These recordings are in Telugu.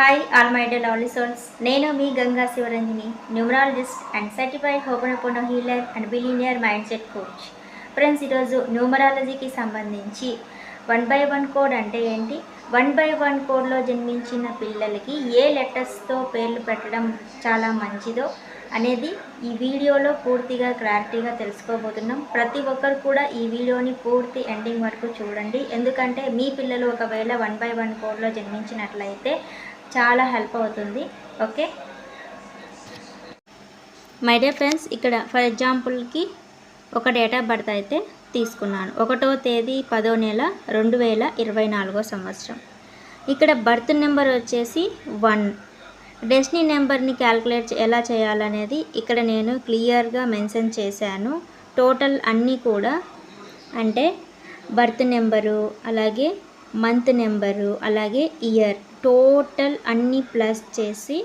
Hi all my dear all souls నేను మీ Ganga Sivaranjani numerologist and certified Ho'oponopono healer and billionaire mindset coach friends ఈరోజు న్యూమరాలజీకి సంబంధించి వన్ బై వన్ కోడ్ అంటే ఏంటి? వన్ బై వన్ కోడ్లో జన్మించిన పిల్లలకి ఏ లెటర్స్తో పేర్లు పెట్టడం చాలా మంచిదో అనేది ఈ వీడియోలో పూర్తిగా క్లారిటీగా తెలుసుకోబోతున్నాం. ప్రతి ఒక్కరు కూడా ఈ వీడియోని పూర్తి ఎండింగ్ వరకు చూడండి. ఎందుకంటే మీ పిల్లలు ఒకవేళ వన్ బై వన్ కోడ్లో జన్మించినట్లయితే చాలా హెల్ప్ అవుతుంది. ఓకే మై డియర్ ఫ్రెండ్స్ ఇక్కడ ఫర్ ఎగ్జాంపుల్కి ఒక డేట్ ఆఫ్ బర్త్ అయితే తీసుకున్నాను. ఒకటో తేదీ పదో నెల రెండు వేల ఇరవై నాలుగో సంవత్సరం. ఇక్కడ బర్త్ నెంబర్ వచ్చేసి వన్ డెస్టినీ నెంబర్ని క్యాల్కులేట్ ఎలా చేయాలనేది ఇక్కడ నేను క్లియర్గా మెన్షన్ చేశాను. టోటల్ అన్నీ కూడా అంటే బర్త్ నెంబరు అలాగే మంత్ నెంబరు అలాగే ఇయర్ టోటల్ అన్నీ ప్లస్ చేసి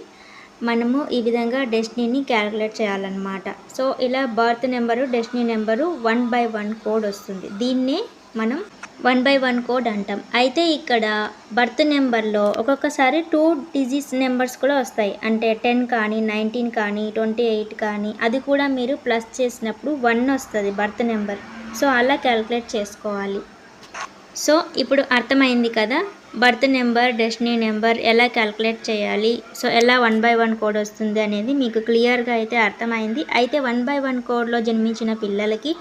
మనము ఈ విధంగా డెస్టినీని క్యాలిక్యులేట్ చేయాలన్నమాట. సో ఇలా birth number destiny number one by one code వస్తుంది. దీన్నే మనం వన్ బై వన్ కోడ్ అంటాం. అయితే ఇక్కడ బర్త్ నెంబర్లో ఒక్కొక్కసారి టూ డిజిట్స్ నెంబర్స్ కూడా వస్తాయి. అంటే టెన్ కానీ నైన్టీన్ కానీ ట్వంటీ ఎయిట్ కానీ అది కూడా మీరు ప్లస్ చేసినప్పుడు వన్ వస్తుంది బర్త్ నెంబర్. సో అలా క్యాలిక్యులేట్ చేసుకోవాలి. సో ఇప్పుడు అర్థమైంది కదా? బర్త్ నెంబర్ డెస్టినీ నెంబర్ ఎలా క్యాలిక్యులేట్ చేయాలి? సో ఎలా వన్ బై వన్ కోడ్ వస్తుంది అనేది మీకు క్లియర్గా అయితే అర్థమైంది. అయితే వన్ బై వన్ కోడ్లో జన్మించిన పిల్లలకి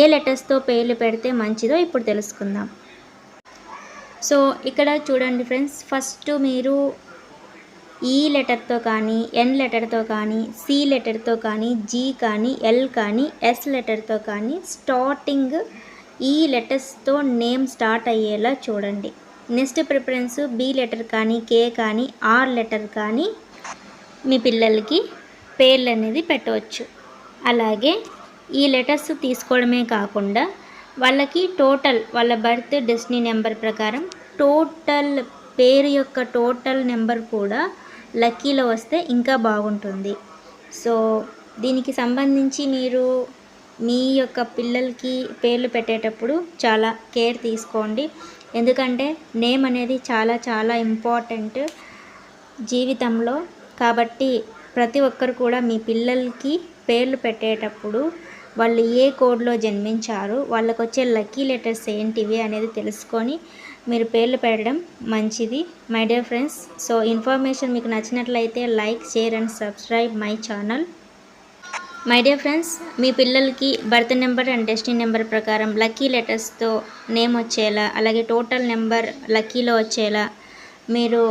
ఏ లెటర్స్తో పేర్లు పెడితే మంచిదో ఇప్పుడు తెలుసుకుందాం. సో ఇక్కడ చూడండి ఫ్రెండ్స్ ఫస్ట్ మీరు ఈ లెటర్తో కానీ ఎన్ లెటర్తో కానీ సి లెటర్తో కానీ జీ కానీ ఎల్ కానీ ఎస్ లెటర్తో కానీ స్టార్టింగ్ ఈ లెటర్స్తో నేమ్ స్టార్ట్ అయ్యేలా చూడండి. నెక్స్ట్ ప్రిఫరెన్స్ బి లెటర్ కానీ కే కానీ ఆర్ లెటర్ కానీ మీ పిల్లలకి పేర్లు అనేది పెట్టవచ్చు. అలాగే ఈ లెటర్స్ తీసుకోవడమే కాకుండా వాళ్ళకి టోటల్ వాళ్ళ బర్త్ డెస్టినీ నెంబర్ ప్రకారం టోటల్ పేరు యొక్క టోటల్ నెంబర్ కూడా లక్కీలో వస్తే ఇంకా బాగుంటుంది. సో దీనికి సంబంధించి మీరు మీ యొక్క పిల్లలకి పేర్లు పెట్టేటప్పుడు చాలా కేర్ తీసుకోండి. ఎందుకంటే నేమ్ అనేది చాలా చాలా ఇంపార్టెంట్ జీవితంలో. కాబట్టి ప్రతి ఒక్కరు కూడా మీ పిల్లలకి పేర్లు పెట్టేటప్పుడు వాళ్ళు ఏ కోడ్లో జన్మించారు వాళ్ళకు వచ్చే లక్కీ లెటర్స్ ఏంటివి అనేది తెలుసుకొని మీరు పేర్లు పెట్టడం మంచిది. My dear friends so information మీకు నచ్చినట్లయితే like share and subscribe my channel. My dear friends మీ పిల్లలకి birth number and destiny number ప్రకారం లక్కీ లెటర్స్తో నేమ్ వచ్చేలా అలాగే టోటల్ నెంబర్ లక్కీలో వచ్చేలా మీరు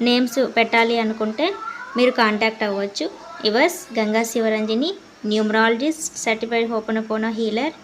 నేమ్స్ పెట్టాలి అనుకుంటే మీరు కాంటాక్ట్ అవ్వచ్చు. ఇవర్స్ Ganga Sivaranjani numerologist certified Ho'oponopono healer